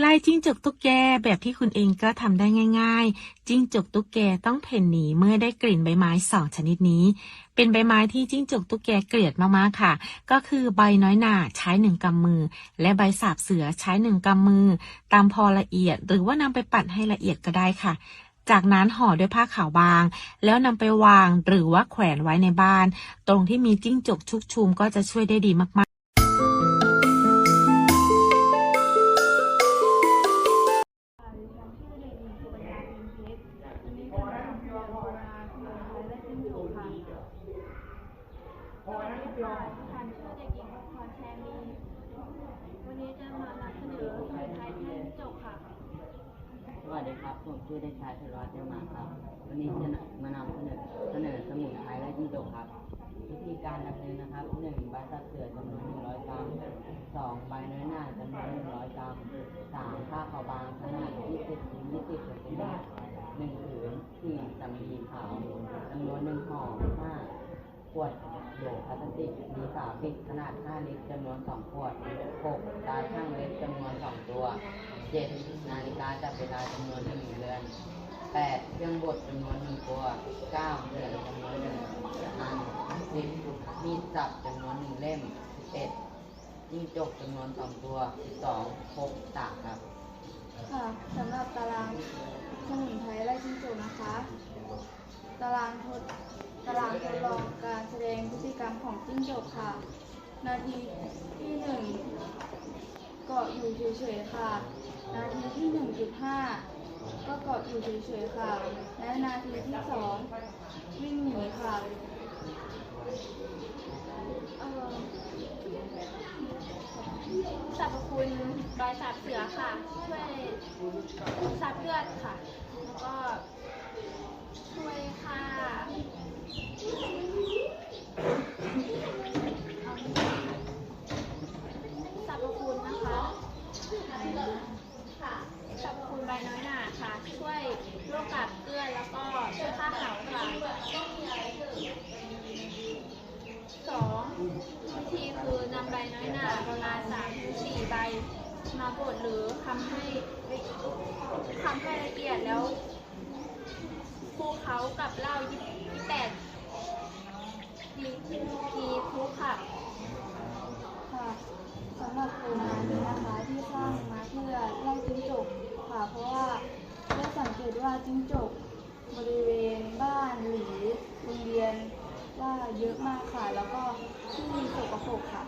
ไล่จิ้งจกตุ๊กแกแบบที่คุณเองก็ทำได้ง่าย ๆ จิ้งจกตุ๊กแกต้องเพ่นหนีเมื่อได้กลิ่นใบไม้สองชนิดนี้ เป็นใบไม้ที่จิ้งจกตุ๊กแกเกลียดมากๆค่ะ ก็คือใบน้อยหนาใช้หนึ่งกำมือ และใบสาบเสือใช้หนึ่งกำมือ ตามพอละเอียดหรือว่านำไปปั่นให้ละเอียดก็ได้ค่ะจากนั้นห่อด้วยผ้าขาวบาง แล้วนำไปวางหรือว่าแขวนไว้ในบ้าน ตรงที่มีจิ้งจกชุกชุมก็จะช่วยได้ดีมากๆ สวัสดีค่ะฉันชื่อเด็กหญิงพรแชร์มี วันนี้จะมานำเสนอขนมไทยและจิ้งจกค่ะ สวัสดีครับผมชื่อเด็กชายธวัฒน์เจ้ามาครับ วันนี้จะมานำเสนอเสนอสมุนไพรและจิ้งจกครับ วิธีการดำเนินนะครับหนึ่งใบสับเสือจำนวนหนึ่งร้อยกรัมสองใบน้อยหน้าจำนวนหนึ่งร้อยกรัมสามผ้าขาวบางขนาดยี่สิบถึงยี่สิบเซนติเมตรหนึ่งผืนสี่สำลีขาวจำนวนหนึ่งห่อห้าขวด โหลพลาสติกมีฝาปิดขนาด 5 ลิตรจำนวน 2 ขวด 6 ตาช่างเล็กจำนวน 2 ตัว 7 นาฬิกาจับเวลาจำนวน 1 เรือน 8 เครื่องบดจำนวน 1 ตัว 9 เหรียญจำนวน 1 อัน 10 มีดสับจำนวน 1 เล่ม 11จิ้งจกจำนวน 2 ตัว 12พกตากครับ ค่ะสำหรับตารางสมุนไพรและจิ้งจกนะคะ ตารางทด ตารางทดลองการแสดงพฤติกรรมของจิ้งจกค่ะ นาทีที่หนึ่งเกาะอยู่เฉยๆค่ะ นาทีที่หนึ่งจุดห้าก็เกาะอยู่เฉยๆค่ะ และนาทีที่สองวิ่งหนีค่ะสรรพคุณรอยสับเสือค่ะ ช่วยซับเลือดค่ะ แล้วก็ช่วย สรรพคุณนะคะค่ะสรรพคุณใบน้อยหนาค่ะ ช่วยโรคกาดเกลือนแล้วก็ช่วยฆ่าเหาค่ะสองวิธีคือนำใบน้อยหนาประมาณสามถึงสี่ใบมาบดหรือทำให้ทำให้ละเอียดแล้ว คลุกเขากับเหล้ายี่แปดดีทีคลุกค่ะ ค่ะสำหรับโครงงานนี้นะคะที่สร้างมาเพื่อไล่จิ้งจกค่ะ เพราะว่าได้สังเกตว่าจิ้งจกบริเวณบ้านหรือโรงเรียนว่าเยอะมากค่ะ แล้วก็ที่มีสกปรกค่ะ